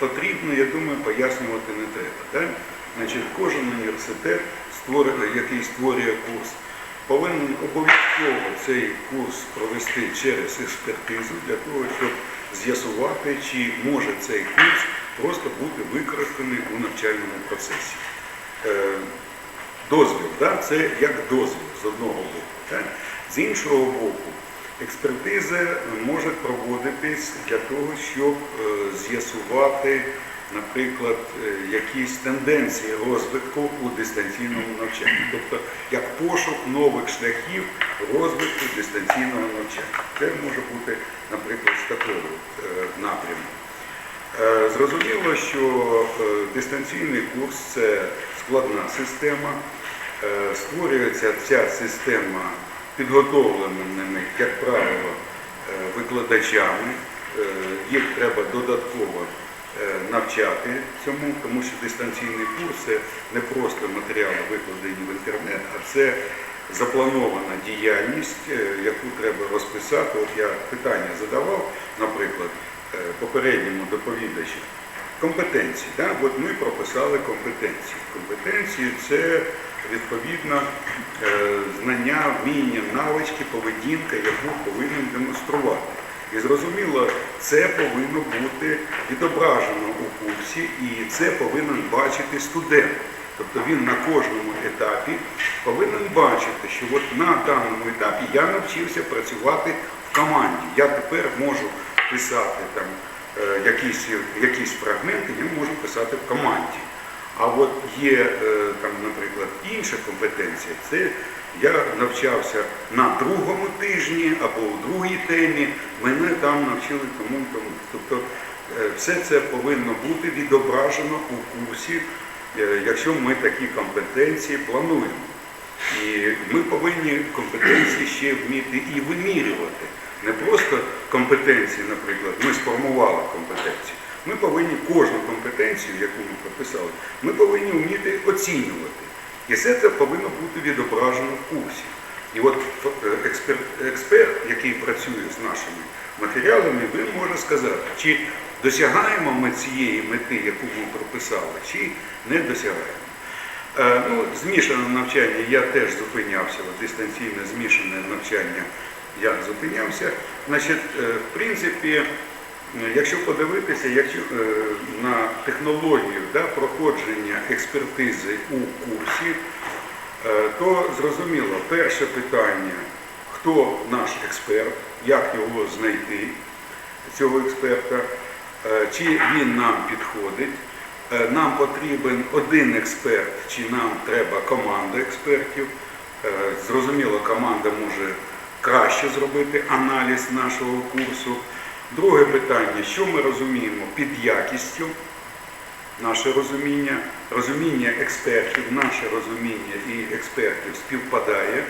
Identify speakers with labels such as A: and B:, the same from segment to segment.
A: потрібно, я думаю, пояснювати не треба. Так? Значить, кожен університет, який створює курс, повинен обов'язково цей курс провести через експертизу для того, щоб з'ясувати, чи може цей курс просто бути використаний у навчальному процесі. Е, дозвіл, да? це як дозвіл з одного боку. Так? З іншого боку, експертиза може проводитись для того, щоб е, з'ясувати, наприклад, е, якісь тенденції розвитку у дистанційному навчанні, тобто як пошук нових шляхів розвитку дистанційного навчання. Це може бути, наприклад, з такого е, напрямку. Зрозуміло, що дистанційний курс це складна система. Створюється ця система підготовленими, як правило, е, викладачами. Е, Їх треба додатково е, навчати цьому, тому що дистанційний курс це не просто матеріали викладені в інтернет, а це запланована діяльність, яку треба розписати. От я питання задавав, наприклад, попередньому доповідачу. Компетенції. Да? От ми прописали компетенції. Компетенції це відповідно е, знання, вміння, навички, поведінка, яку повинен демонструвати. І зрозуміло, це повинно бути відображено у курсі, і це повинен бачити студент. Тобто він на кожному етапі повинен бачити, що от на даному етапі я навчився працювати в команді. Я тепер можу писати там е, якісь, якісь фрагменти, я можу писати в команді. А от є е, там, наприклад, інша компетенція. Це я навчався на другому тижні або у другій темі. Мене там навчили тому, тому. Тобто е, все це повинно бути відображено у курсі, е, якщо ми такі компетенції плануємо. І ми повинні компетенції ще вміти і вимірювати. Не просто компетенції, наприклад, ми сформували компетенції. Ми повинні кожну компетенцію, яку ми прописали, ми повинні вміти оцінювати. І все це повинно бути відображено в курсі. І от е, експерт, експерт, який працює з нашими матеріалами, він може сказати, чи досягаємо ми цієї мети, яку ми прописали, чи не досягаємо. Е, Ну, змішане навчання я теж зупинявся, дистанційне змішане навчання я зупинявся. Значить, е, в принципі, якщо подивитися якщо, е, на технологію да, проходження експертизи у курсі, е, то зрозуміло, перше питання, хто наш експерт, як його знайти, цього експерта, е, чи він нам підходить. Е, Нам потрібен один експерт, чи нам треба команда експертів. Е, Зрозуміло, команда може краще зробити аналіз нашого курсу. Друге питання, що ми розуміємо під якістю, наше розуміння, розуміння експертів, наше розуміння і експертів співпадає.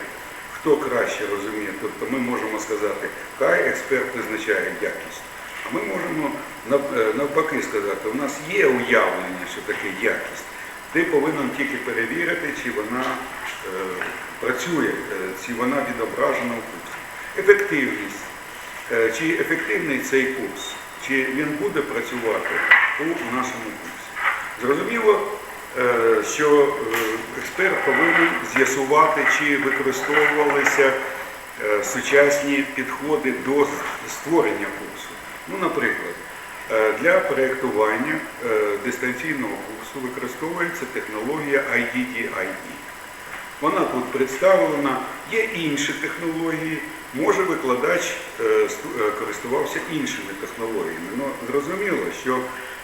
A: Хто краще розуміє, тобто ми можемо сказати, хай експерт визначає якість. А ми можемо е, навпаки сказати, у нас є уявлення, що таке якість. Ти повинен тільки перевірити, чи вона е, працює, е, чи вона відображена в курсі. Ефективність. Е, Чи ефективний цей курс, чи він буде працювати у нашому курсі. Зрозуміло, е, що е, експерт повинен з'ясувати, чи використовувалися сучасні підходи до створення курсу. Ну, наприклад, для проєктування дистанційного курсу використовується технологія IDDIE. Вона тут представлена, є інші технології, може викладач е, е, користувався іншими технологіями. Ну, зрозуміло, що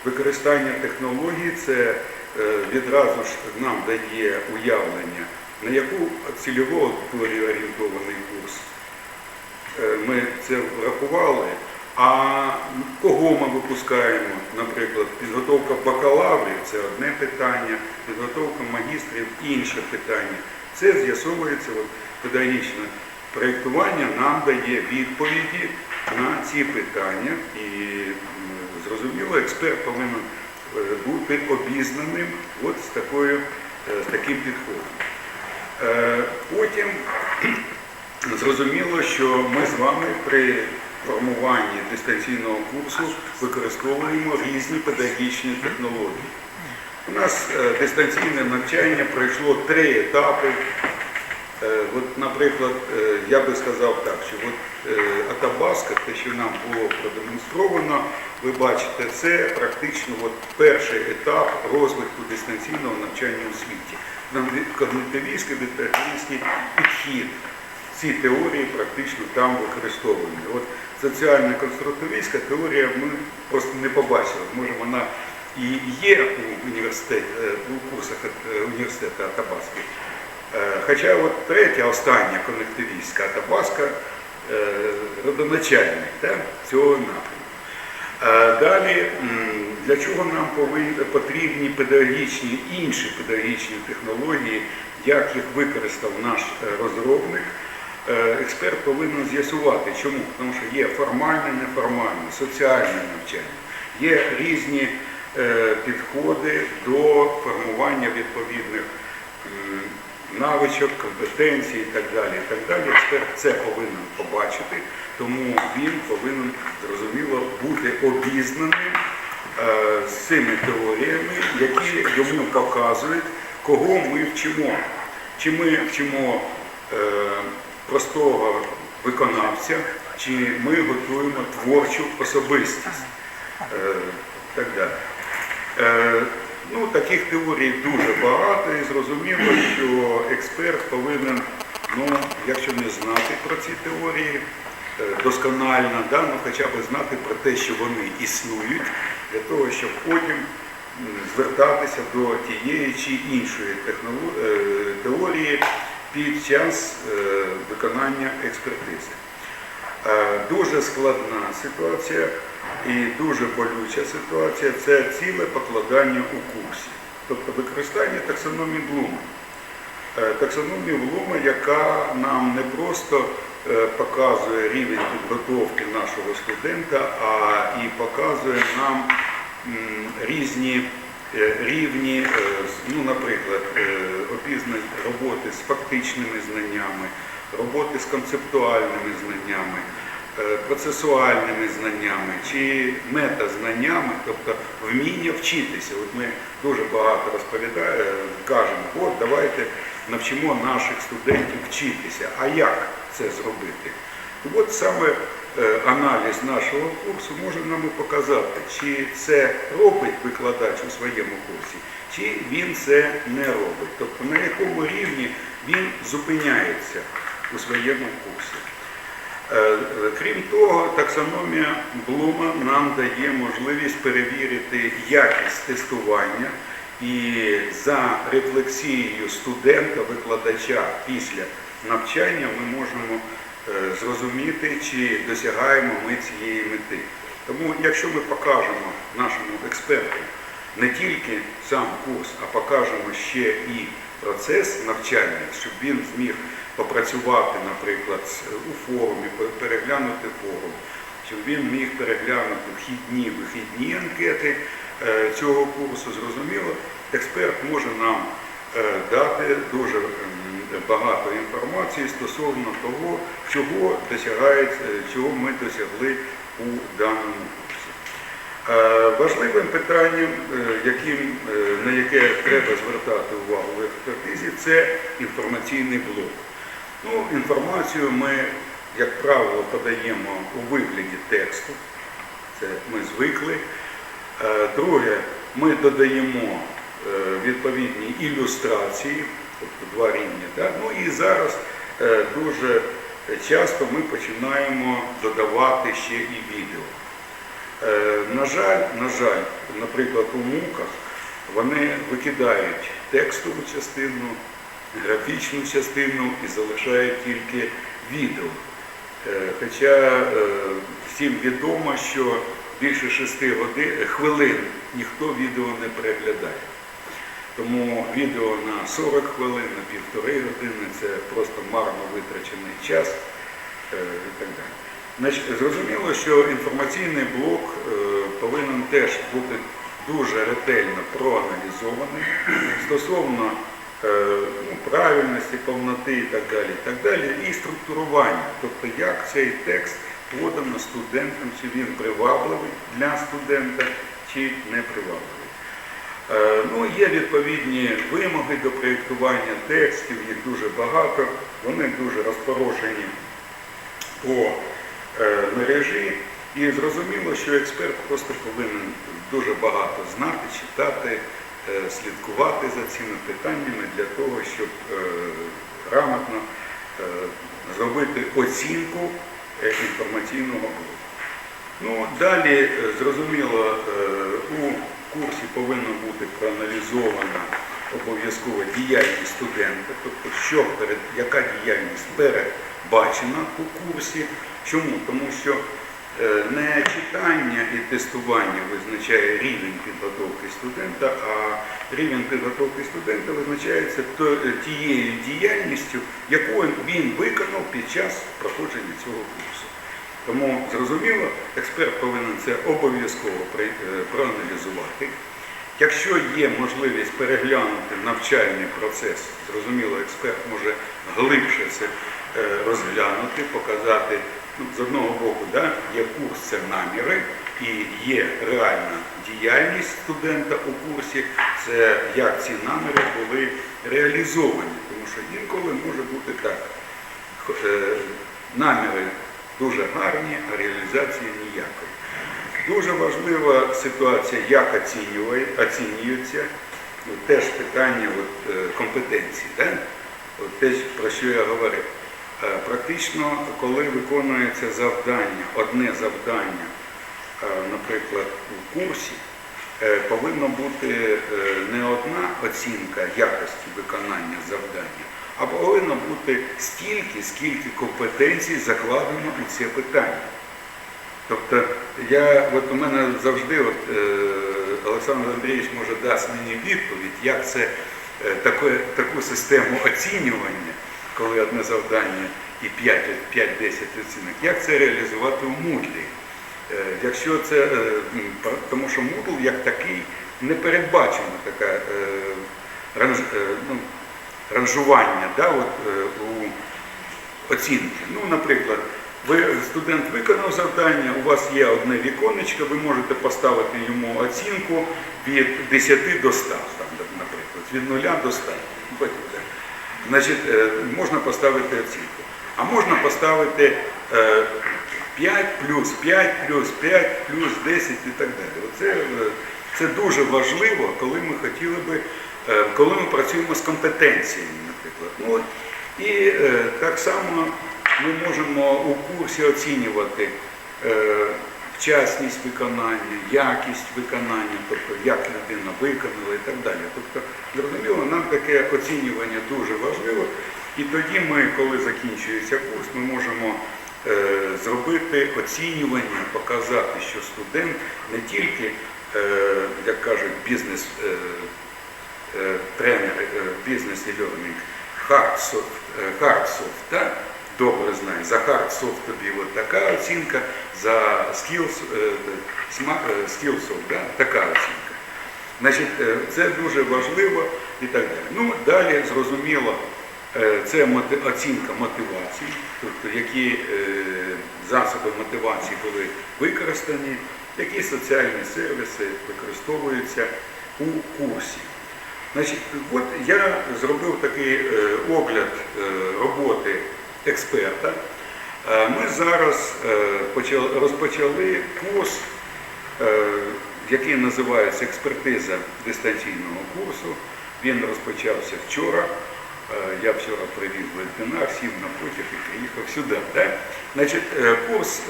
A: використання технологій це е, відразу ж нам дає уявлення, на яку аудиторію орієнтований курс. Ми це врахували. А кого ми випускаємо? Наприклад, підготовка бакалаврів це одне питання, підготовка магістрів інше питання. Це з'ясовується от, педагогічне проєктування нам дає відповіді на ці питання. І зрозуміло, експерт повинен е, бути обізнаним от з, такою, е, з таким підходом. Е, Потім Зрозуміло, що ми з вами при формуванні дистанційного курсу використовуємо різні педагогічні технології. У нас дистанційне навчання пройшло три етапи. Е, От, наприклад, е, я би сказав так, що от е, Атабаска, те, що нам було продемонстровано, ви бачите, це практично от перший етап розвитку дистанційного навчання у світі. Когнитивістський, детективістський підхід. Ці теорії практично там використовувані. От соціально-конструктивістська теорія ми просто не побачили. Може вона і є у університеті, у курсах університету Атабаски. Е, Хоча от третя, остання коннективістська Атабаска е, родоначальник да, цього напрямку. Е, Далі, для чого нам потрібні педагогічні, інші педагогічні технології, як їх використав наш розробник, експерт повинен з'ясувати, чому. Тому що є формальне, неформальне, соціальне навчання, є різні підходи до формування відповідних навичок, компетенцій і так далі. І так далі. Експерт це повинен побачити, тому він повинен зрозуміло бути обізнаним е, з цими теоріями, які йому показують, кого ми вчимо. Чи ми вчимо е, простого виконавця, чи ми готуємо творчу особистість. Е, так далі. Е, ну, таких теорій дуже багато і зрозуміло, що експерт повинен, ну, якщо не знати про ці теорії е, досконально, да, ну, хоча б знати про те, що вони існують, для того, щоб потім звертатися до тієї чи іншої е, теорії під час е, виконання експертизи. Е, Дуже складна ситуація і дуже болюча ситуація це ціле покладання у курсі, тобто використання таксономії Блума. Е, Таксономії Блума, яка нам не просто е, показує рівень підготовки нашого студента, а і показує нам різні рівні, ну, наприклад, е, обізнані роботи з фактичними знаннями, роботи з концептуальними знаннями, е, процесуальними знаннями чи метазнаннями, тобто вміння вчитися. От ми дуже багато розповідаємо, кажемо, от давайте навчимо наших студентів вчитися. А як це зробити? От саме аналіз нашого курсу може нам і показати, чи це робить викладач у своєму курсі, чи він це не робить. Тобто на якому рівні він зупиняється у своєму курсі. Е, е, Крім того, таксономія Блума нам дає можливість перевірити якість тестування і за рефлексією студента, викладача після навчання ми можемо е, зрозуміти, чи досягаємо ми цієї мети. Тому, якщо ми покажемо нашому експерту не тільки сам курс, а покажемо ще і процес навчання, щоб він зміг попрацювати, наприклад, у форумі, переглянути форум, щоб він міг переглянути вхідні, вихідні анкети е, цього курсу. Зрозуміло, експерт може нам е, дати дуже багато інформації стосовно того, чого досягається, чого ми досягли у даному курсі. Е, Важливим питанням, е, яким, е, на яке треба звертати увагу в експертизі, це інформаційний блок. Ну, інформацію ми, як правило, подаємо у вигляді тексту, це ми звикли. Е, Друге, ми додаємо е, відповідні ілюстрації, тобто два рівні. Так? Ну і зараз е, дуже часто ми починаємо додавати ще і відео. Е, На жаль, на жаль, наприклад, у муках вони викидають текстову частину, графічну частину і залишають тільки відео. Е, Хоча е, всім відомо, що більше шести годин, хвилин ніхто відео не переглядає. Тому відео на 40 хвилин, на півтори години це просто марно витрачений час е, і так далі. Зрозуміло, що інформаційний блок е, повинен теж бути дуже ретельно проаналізований стосовно е, ну, правильності, повноти і так далі, і структурування, тобто як цей текст подано студентам, чи він привабливий для студента, чи не привабливий. Е, Ну, є відповідні вимоги до проєктування текстів, їх дуже багато, вони дуже розпорошені по е, мережі. І зрозуміло, що експерт просто повинен дуже багато знати, читати, е, слідкувати за цими питаннями для того, щоб грамотно зробити оцінку інформаційного блоку. Ну, далі, зрозуміло, у курсі повинна бути проаналізована обов'язково діяльність студента, тобто що перед, яка діяльність передбачена у курсі. Чому? Тому що е, не читання і тестування визначає рівень підготовки студента, а рівень підготовки студента визначається е, тією діяльністю, яку він виконав під час проходження цього курсу. Тому зрозуміло, експерт повинен це обов'язково е, проаналізувати. Якщо є можливість переглянути навчальний процес, зрозуміло, експерт може глибше це е, розглянути, показати. Ну, з одного боку, є курс, це наміри, і є реальна діяльність студента у курсі, це як ці наміри були реалізовані. Тому що інколи може бути так. Е, наміри дуже гарні, а реалізації ніякої. Дуже важлива ситуація, як оцінює- оцінюється, теж питання от, е, компетенції. Да? От те, про що я говорив. Е, Практично, коли виконується завдання, одне завдання, е, наприклад, у курсі, повинна бути не одна оцінка якості виконання завдання, а повинно бути стільки, скільки компетенцій закладено у це питання. Тобто я, от у мене завжди, от, е, Олександр Андрійович може дасть мені відповідь, як це е, таке, таку систему оцінювання, коли одне завдання і 5-10 оцінок, як це реалізувати у Moodle. Е, Якщо це, е, тому що Moodle як такий не передбачено така е, ранж, е, ну, ранжування да, от, е, у оцінки. Ну, наприклад, ви студент виконав завдання, у вас є одне віконечко, ви можете поставити йому оцінку від 10 до 100, там, наприклад, від 0 до 100. Значить, е, можна поставити оцінку. А можна поставити е, 5 плюс 5 плюс 5 плюс 10 і так далі. Оце, е, це дуже важливо, коли ми хотіли би, е, коли ми працюємо з компетенціями, наприклад. Ну, от, і е, так само ми можемо у курсі оцінювати е, вчасність виконання, якість виконання, тобто як людина виконала і так далі. Тобто, зрозуміло, нам таке оцінювання дуже важливо. І тоді ми, коли закінчується курс, ми можемо е, зробити оцінювання, показати, що студент не тільки, е, як кажуть, бізнес. Е, е, тренер е, soft, е, hard soft, так? добре знає. За hard тобі от така оцінка, за skills, е, сма- е, skills soft, да? така оцінка. Значить, е, це дуже важливо і так далі. Ну, далі зрозуміло, е, це оцінка мотивації, тобто які е, засоби мотивації були використані, які соціальні сервіси використовуються у курсі. Значить, от я зробив такий е, огляд е, роботи експерта. Е, Ми зараз почали- розпочали курс, який називається експертиза дистанційного курсу. Він розпочався вчора. Я вчора привів вебінар, сів на потяг і приїхав сюди. Да? Значить, курс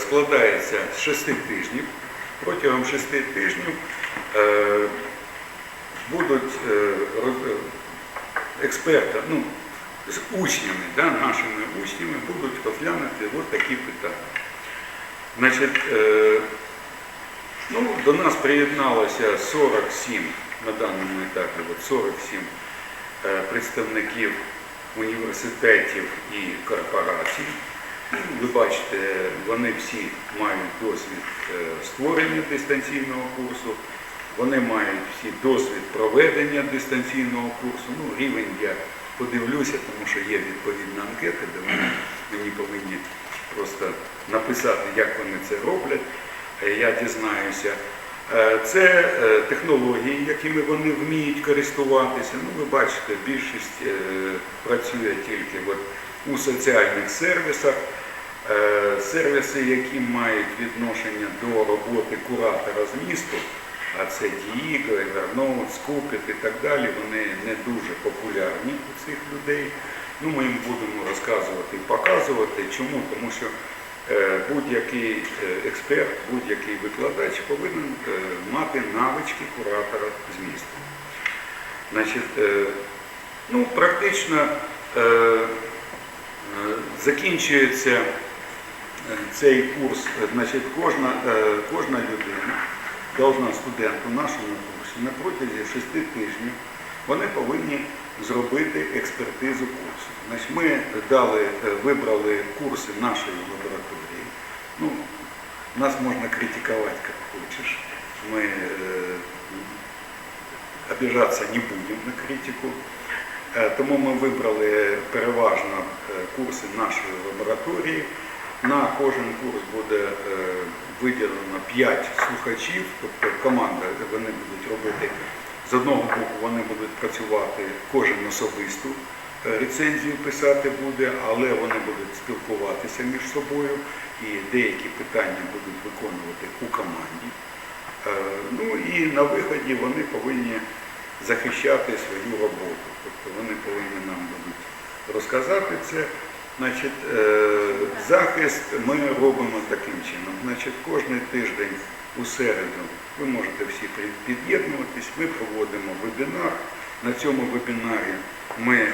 A: складається з шести тижнів. Протягом шести тижнів будуть е, е, експерти, ну, з учнями, да, нашими учнями будуть розглянути от такі питання. Значить, е, ну, до нас приєдналося 47 на даному етапі, от 47 е, представників університетів і корпорацій. Ви бачите, вони всі мають досвід створення дистанційного курсу, вони мають всі досвід проведення дистанційного курсу. Ну, рівень я подивлюся, тому що є відповідна анкета, де вони мені повинні просто написати, як вони це роблять. Е, Я дізнаюся. Е, Це е, технології, якими вони вміють користуватися. Ну, ви бачите, більшість працює тільки от у соціальних сервісах. Сервіси, які мають відношення до роботи куратора з місту, а це Діїго, Evernote, Scoopit і так далі, вони не дуже популярні у цих людей. Ну, ми їм будемо розказувати і показувати. Чому? Тому що е, будь-який е, експерт, будь-який викладач повинен е, мати навички куратора з місту. Значить, ну, практично закінчується цей курс, значить, кожна, кожна людина, должна студент у нашому курсі на протязі шести тижнів вони повинні зробити експертизу курсу. Значить, ми дали, е, вибрали курси нашої лабораторії. Ну, нас можна критикувати, як хочеш. Ми е, обіжатися не будемо на критику. Е, Тому ми вибрали переважно е, курси нашої лабораторії. На кожен курс буде е, виділено 5 слухачів, тобто команда, вони будуть робити з одного боку, вони будуть працювати кожен особисту е, рецензію писати буде, але вони будуть спілкуватися між собою і деякі питання будуть виконувати у команді. Е, Ну і на виході вони повинні захищати свою роботу. Тобто вони повинні нам будуть розказати це. Значить, е, захист ми робимо таким чином. Значить, кожен тиждень у середу ви можете всі під'єднуватись, ми проводимо вебінар. На цьому вебінарі ми е,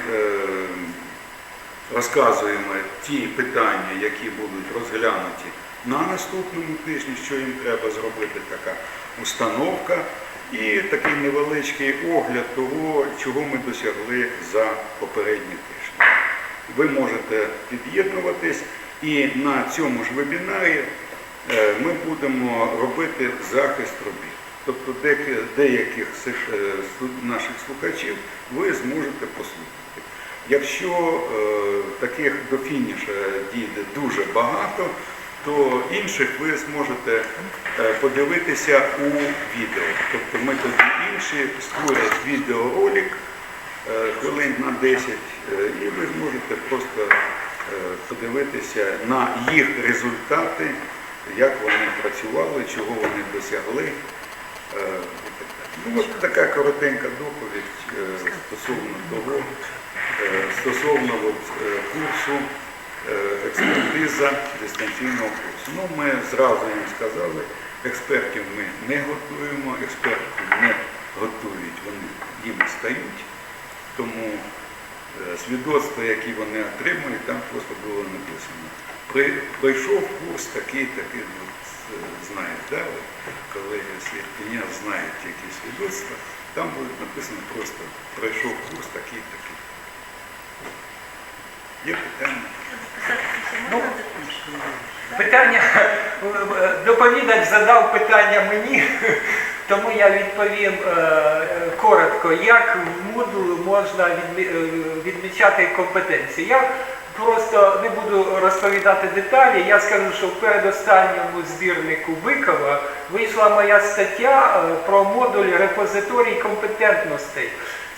A: розказуємо ті питання, які будуть розглянуті на наступному тижні, що їм треба зробити, така установка і такий невеличкий огляд того, чого ми досягли за попередні тижні. Ви можете під'єднуватись і на цьому ж вебінарі е, ми будемо робити захист робіт. Тобто деяких е, наших слухачів ви зможете послухати. Якщо е, таких до фініша дійде дуже багато, то інших ви зможете подивитися у відео. Тобто ми тоді інші створять відеоролик хвилин на 10, е, і ви зможете просто е, подивитися на їх результати, як вони працювали, чого вони досягли. е. Ну, от така коротенька доповідь е, стосовно того, е, стосовно от, е, курсу е, експертиза дистанційного курсу. Ну, ми зразу їм сказали, експертів ми не готуємо, експертів не готують, вони їм стають. Тому е, свідоцтва, які вони отримують, там просто було написано. Пройшов курс такий, такий, е, знаєш, да? от колеги Свірпіня знають які свідоцтва, там буде написано просто пройшов курс такий, такий. Є питання?
B: Ну, питання, е, доповідач задав питання мені, тому я відповім е, коротко, як в Moodle можна е, відмічати компетенції. Я просто не буду розповідати деталі, я скажу, що в передостанньому збірнику Бикова вийшла моя стаття е, про модуль репозиторій компетентностей.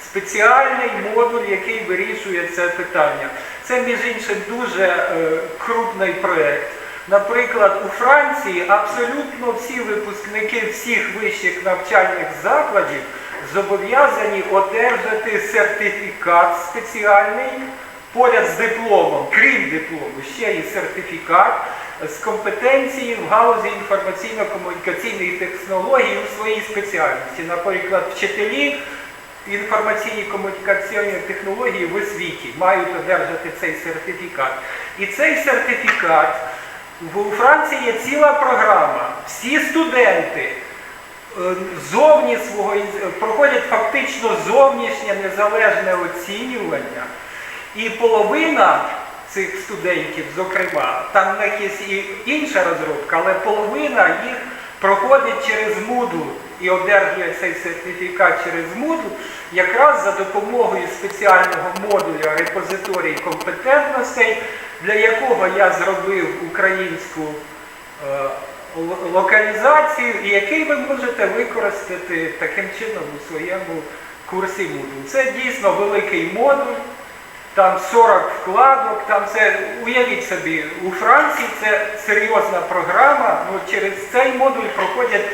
B: Спеціальний модуль, який вирішує це питання. Це, між іншим, дуже крупний проєкт. Наприклад, у Франції абсолютно всі випускники всіх вищих навчальних закладів зобов'язані одержати сертифікат спеціальний поряд з дипломом, крім диплому, ще є сертифікат з компетенції в галузі інформаційно-комунікаційних технологій у своїй спеціальності. Наприклад, вчителі інформаційні комунікаційні технології в освіті мають одержати цей сертифікат. І цей сертифікат у Франції є ціла програма. Всі студенти е, зовні свого проходять фактично зовнішнє незалежне оцінювання. І половина цих студентів, зокрема, там є і інша розробка, але половина їх проходить через Moodle і одержує цей сертифікат через Moodle, якраз за допомогою спеціального модуля репозиторій компетентностей, для якого я зробив українську е, локалізацію, і який ви можете використати таким чином у своєму курсі Moodle. Це дійсно великий модуль. Там 40 вкладок, там це, уявіть собі, у Франції це серйозна програма, ну, через цей модуль проходять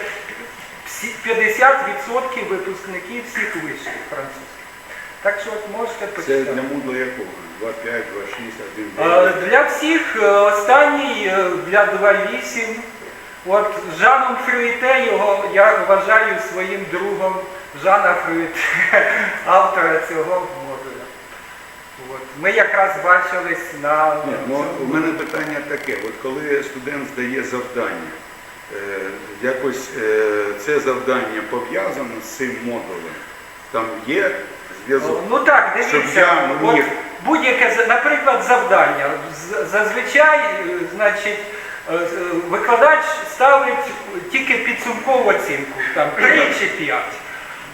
B: 50% випускників всіх вишів французьких. Так що от можете
A: Це
B: почитати.
A: для Moodle якого? 2.5, 2.6, 1.9?
B: Е, Для всіх е, останній е, для 2.8. От Жаном Фрюїте його я вважаю своїм другом Жана Фрюїте, автора цього модуля. От. Ми якраз бачились на
A: Ні, ну, у мене питання таке, от коли студент здає завдання, якось е, це завдання пов'язано з цим модулем, там є зв'язок.
B: Ну так, дивіться,
A: міг-
B: будь-яке, наприклад, завдання. Зазвичай, е, значить, е, е, викладач ставить тільки підсумкову оцінку, там 3 чи 5.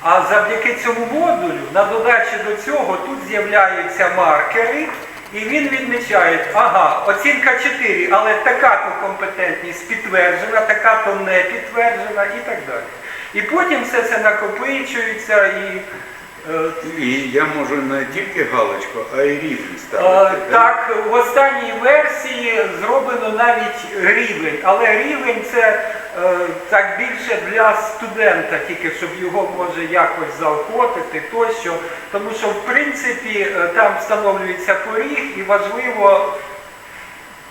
B: А завдяки цьому модулю, на додачу до цього, тут з'являються маркери, і він відмічає, ага, оцінка 4, але така-то компетентність підтверджена, така-то не підтверджена і так далі. І потім все це накопичується і. е,
A: І я можу не тільки галочку, а й рівень
B: Е,
A: ставити.
B: Так, в останній версії зроблено навіть рівень, але рівень це е, так більше для студента, тільки щоб його може якось заохотити тощо. Тому що в принципі е, там встановлюється поріг і важливо.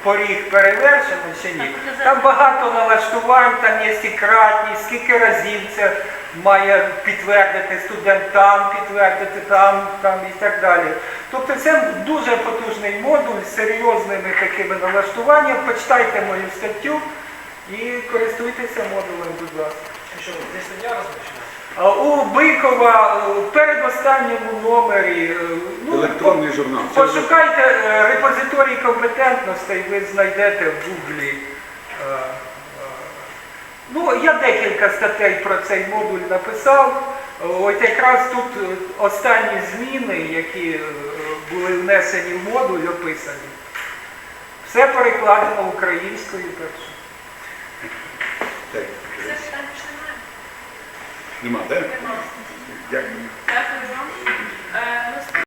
B: Поріг перевершено чи ні. Там багато налаштувань, там є і кратність, скільки разів це має підтвердити студент там, підтвердити там, там і так далі. Тобто це дуже потужний модуль з серйозними такими налаштуваннями. Почитайте мою статтю і користуйтеся модулем, будь ласка.
C: Що, десь я розміщена?
B: У Бикова е, в передостанньому номері е, ну,
A: Електронний журнал.
B: Пошукайте е, репозиторій компетентностей, ви знайдете в Гуглі. Ну, я декілька статей про цей модуль написав. От якраз тут останні зміни, які були внесені в модуль, описані. Все перекладено українською що.
A: Так,
D: Все питань більше немає?
A: Нема, так?
D: Нема.
A: Дякую.
D: Дякую вам.